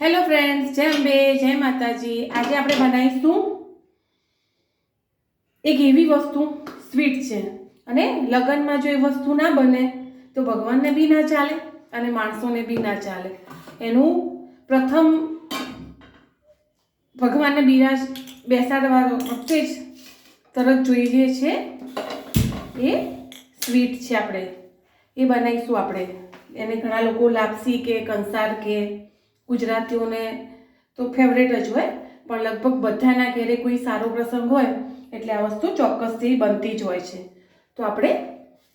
Hello friends જય અંબે, જય માતાજી. આજે આપણે બનાવીશું એક એવી વસ્તુ, સ્વીટ છે. અને લગ્નમાં જો એ વસ્તુ ના બને, તો ભગવાનને બી ના ચાલે અને માણસોને બી ના ચાલે. એનું પ્રથમ ભગવાનને બિરાજ બેસાડવા વખતે જ તરત જોઈએ છે. એ સ્વીટ છે આપણે. એ બનાવીશું આપણે. એને ઘણા લોકો લાપસી કે કંસાર કે ગુજરાતીઓને તો ફેવરેટ જ હોય, પણ લગભગ બધાના ઘેરે કોઈ સારો પ્રસંગ હોય, એટલે આ વસ્તુ ચોક્કસથી બનતી જ હોય છે. તો આપણે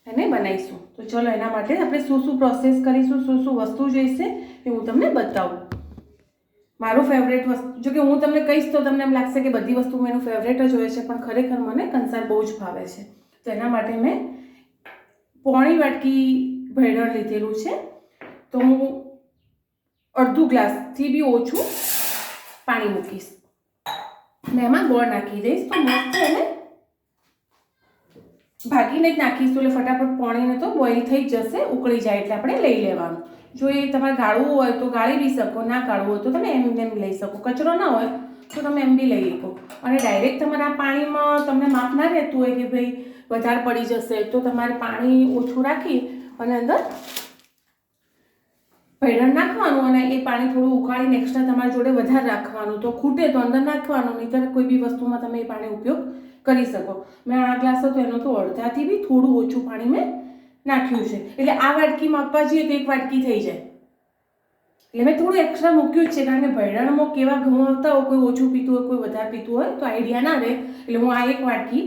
એને બનાવીશું. તો ચલો એના માટે આપણે શું શું પ્રોસેસ કરીશું, શું શું વસ્તુ જોઈશે એ હું તમને બતાવું. મારું ફેવરેટ વસ્તુ, જો કે હું તમને કહીશ તો તમને એમ લાગશે કે બધી વસ્તુ એનું ફેવરેટ જ હોય છે, પણ ખરેખર મને કંસાર બહુ જ ભાવે છે. તો એના માટે મેં પોણી વાટકી ભેળણ લીધેલું છે. તો હું અડધું ગ્લાસથી બી ઓછું પાણી મૂકીશ. ને એમાં ગોળ નાખી દઈશ તો મસ્ત એને ભાગીને જ નાખીશું એટલે ફટાફટ પાણીને તો બોઇલ થઈ જ જશે, ઉકળી જાય એટલે આપણે લઈ લેવાનું. જો એ તમારે ગાળવું હોય તો ગાળી બી શકો, ના ગાળવું હોય તો તમે એમ એમ લઈ શકો. કચરો ના હોય તો તમે એમ બી લઈ શકો. અને ડાયરેક્ટ તમારા પાણીમાં તમને માપ ના રહેતું હોય કે ભાઈ વધારે પડી જશે તો તમારે પાણી ઓછું રાખી અને અંદર ભૈરણ નાખવાનું અને એ પાણી થોડું ઉકાળીને એક્સ્ટ્રા તમારી જોડે વધારે રાખવાનું. તો ખૂટે તો અંદર નાખવાનું, નહીંતર કોઈ બી વસ્તુમાં તમે એ પાણી ઉપયોગ કરી શકો. મેં આ ગ્લાસ હતો, એનો તો અડધાથી બી થોડું ઓછું પાણી મેં નાખ્યું છે. એટલે આ વાટકી માપવા જઈએ તો એક વાટકી થઈ જાય. એટલે મેં થોડું એક્સ્ટ્રા મૂક્યું જ છે, કારણ કે ભૈરણમાં કેવા ઘઉં આવતા હોય, કોઈ ઓછું પીતું હોય, કોઈ વધારે પીતું હોય, તો આઈડિયા ના રહે. એટલે હું આ એક વાટકી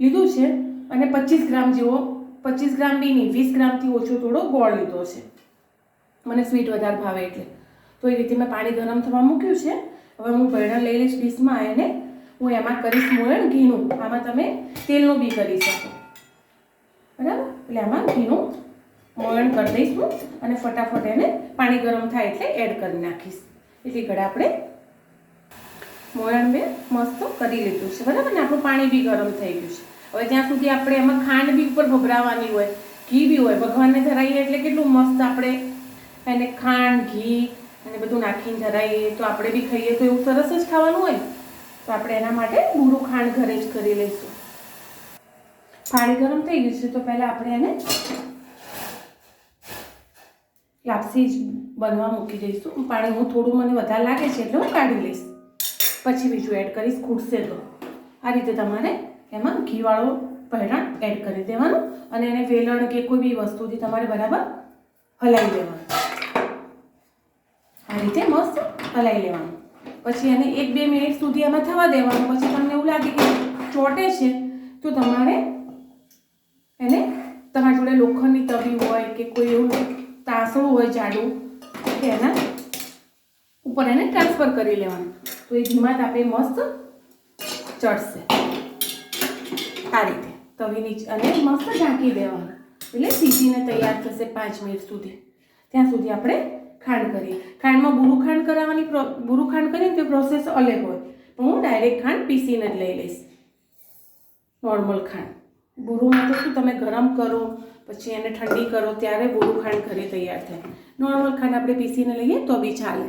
લીધું છે અને પચીસ ગ્રામ જેવો, પચીસ ગ્રામ બી નહીં, વીસ ગ્રામથી ઓછો થોડો ગોળ લીધો છે. મને સ્વીટ વધારે ભાવે એટલે. તો એ રીતે મેં પાણી ગરમ થવા મૂક્યું છે. હવે હું ભૈરણ લઈ લઈશ ડીશમાં એને. હું એમાં કરીશ મોયણ ઘીનું. આમાં તમે તેલનું બી કરી શકો. બરાબર? એટલે આમાં ઘીનું મોયણ કરી દઈશ હું અને ફટાફટ એને પાણી ગરમ થાય એટલે એડ કરી નાખીશ. એટલી ઘડે આપણે મોયણ મેં મસ્ત કરી લીધું છે. બરાબર ને? આપણું પાણી બી ગરમ થઈ ગયું છે. હવે ત્યાં સુધી આપણે એમાં ખાંડ બી ઉપર ભભરાવાની હોય, ઘી બી હોય, ભગવાનને ધરાઈએ એટલે કેટલું મસ્ત આપણે એને ખાંડ, ઘી અને બધું નાખીને જરાઈએ તો આપણે બી ખાઈએ તો એવું સરસ જ ખાવાનું હોય. તો આપણે એના માટે બૂરું ખાંડ ઘરે જ કરી લઈશું. પાણી ગરમ થઈ ગયું છે તો પહેલાં આપણે એને લાપસી જ બનવા મૂકી દઈશું. પાણી હું થોડું મને વધારે લાગે છે એટલે હું કાઢી લઈશ. પછી બીજું એડ કરીશ ખૂટશે તો. આ રીતે તમારે એમાં ઘીવાળો પહેરણ એડ કરી દેવાનું અને એને વેલણ કે કોઈ બી વસ્તુથી તમારે બરાબર હલાવી દેવાનું. આ રીતે મસ્ત હલાવી લેવાનું. પછી એને એક બે મિનિટ સુધી એમાં થવા દેવાનું. પછી તમને એવું લાગે કે ચોટે છે, તો તમારે એને તમારી જોડે લોખંડની તવી હોય કે કોઈ એવું તાસણું હોય જાડું કે એના ઉપર એને ટ્રાન્સફર કરી લેવાનું. તો એ ધીમા તાપે મસ્ત ચડશે. આ રીતે તવીની અને મસ્ત ઢાંકી દેવાનું. એટલે સીજીને તૈયાર થશે પાંચ મિનિટ સુધી. ત્યાં સુધી આપણે ખાંડ કરીએ. ખાંડમાં બુરું ખાંડ કરાવવાની બુરું ખાંડ કરીએ તો પ્રોસેસ અલગ હોય. હું ડાયરેક્ટ ખાંડ પીસીને જ લઈ લઈશ. નોર્મલ ખાંડ. બુરુમાં તો શું તમે ગરમ કરો, પછી એને ઠંડી કરો, ત્યારે બુરું ખાંડ ઘરે તૈયાર થાય. નોર્મલ ખાંડ આપણે પીસીને લઈએ તો બી ચાલે.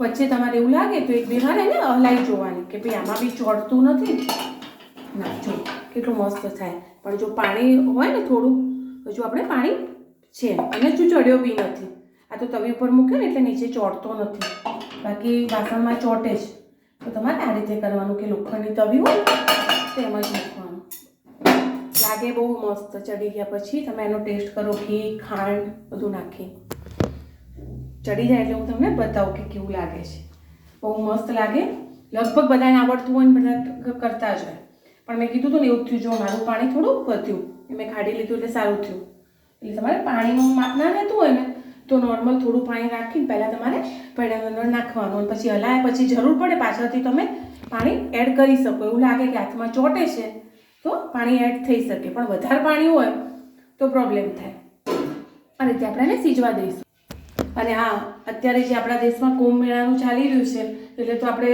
વચ્ચે તમારે એવું લાગે તો એક બે વાર એને હલાઈ જોવાની કે ભાઈ આમાં બી ચોટતું નથી. ના, જો, કેટલું મસ્ત થાય. પણ જો પાણી હોય ને થોડું હજુ આપણે પાણી છે. અને ચૂચડ્યો ચડ્યો બી નથી. આ તો તવી ઉપર મૂક્યો ને એટલે નીચે ચોટતો નથી. બાકી વાસણમાં ચોટે જ. તો તમારે આ રીતે કરવાનું કે લોખંડની તવી હોય તેમ જ મૂકવાનું. લાગે બહુ મસ્ત ચડી ગયા પછી તમે એનો ટેસ્ટ કરો ઘી, ખાંડ, બધું નાખી. ચડી જાય એટલે હું તમને બતાવું કે કેવું લાગે છે. બહુ મસ્ત લાગે. લગભગ બધાને આવડતું હોય ને બધા કરતા જ હોય. પણ મેં કીધું હતું ને એવું થયું. જો મારું પાણી થોડું વધ્યું. એ મેં ખાડી લીધું એટલે સારું થયું. એટલે તમારે પાણીનું માપ ના રહેતું હોય ને, તો નોર્મલ થોડું પાણી રાખીને પહેલાં તમારે પેડા અંદર નાખવાનું અને પછી હલાય પછી જરૂર પડે પાછળથી તમે પાણી એડ કરી શકો. એવું લાગે કે હાથમાં ચોટે છે, તો પાણી એડ થઈ શકે. પણ વધારે પાણી હોય તો પ્રોબ્લેમ થાય. આ રીતે આપણે એને સીજવા દઈશું. અને હા, અત્યારે જે આપણા દેશમાં કુંભ મેળાનું ચાલી રહ્યું છે, એટલે તો આપણે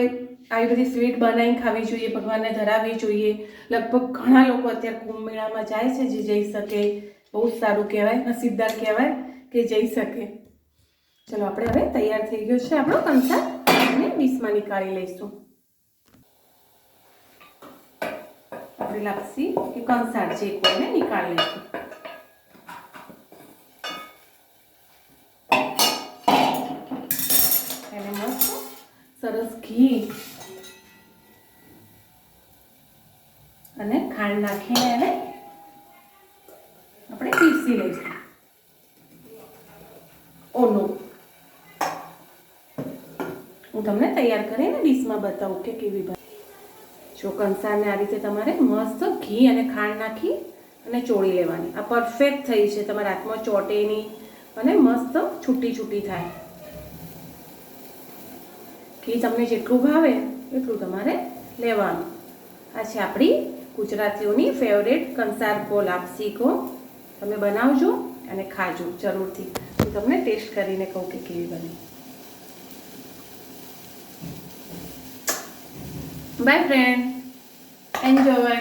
આવી બધી સ્વીટ બનાવીને ખાવી જોઈએ, ભગવાનને ધરાવવી જોઈએ. લગભગ ઘણા લોકો અત્યારે કુંભ મેળામાં જાય છે, જે જઈ શકે. બહુ જ સારું કહેવાય, નસીબદાર કહેવાય કે જઈ શકે. ચલો, આપણે હવે તૈયાર થઈ ગયો છે આપણો કંસાર અને ડીશમાં નીકાળી લઈશું. આપણે લાપસી કે કંસાર જે કોઈને નીકાળી લઈશું. એને સરસ ઘી અને ખાંડ નાખીને એને પીસી લઈશું ઓનું હું તમને તૈયાર કરીને ડીશમાં બતાવું કે કેવી બને. જો કંસારને આ રીતે તમારે મસ્ત ઘી અને ખાંડ નાખી અને ચોળી લેવાની. આ પરફેક્ટ થઈ છે. તમારા હાથમાં ચોટે નહીં અને મસ્ત છૂટી છૂટી થાય. ઘી તમને જેટલું ભાવે એટલું તમારે લેવાનું. આ છે આપણી ગુજરાતીઓની ફેવરેટ કંસાર કો આપસી કો તમે બનાવજો અને ખાજો જરૂરથી. હું તમને ટેસ્ટ કરીને કહું કે કેવી બની. By friend enjoy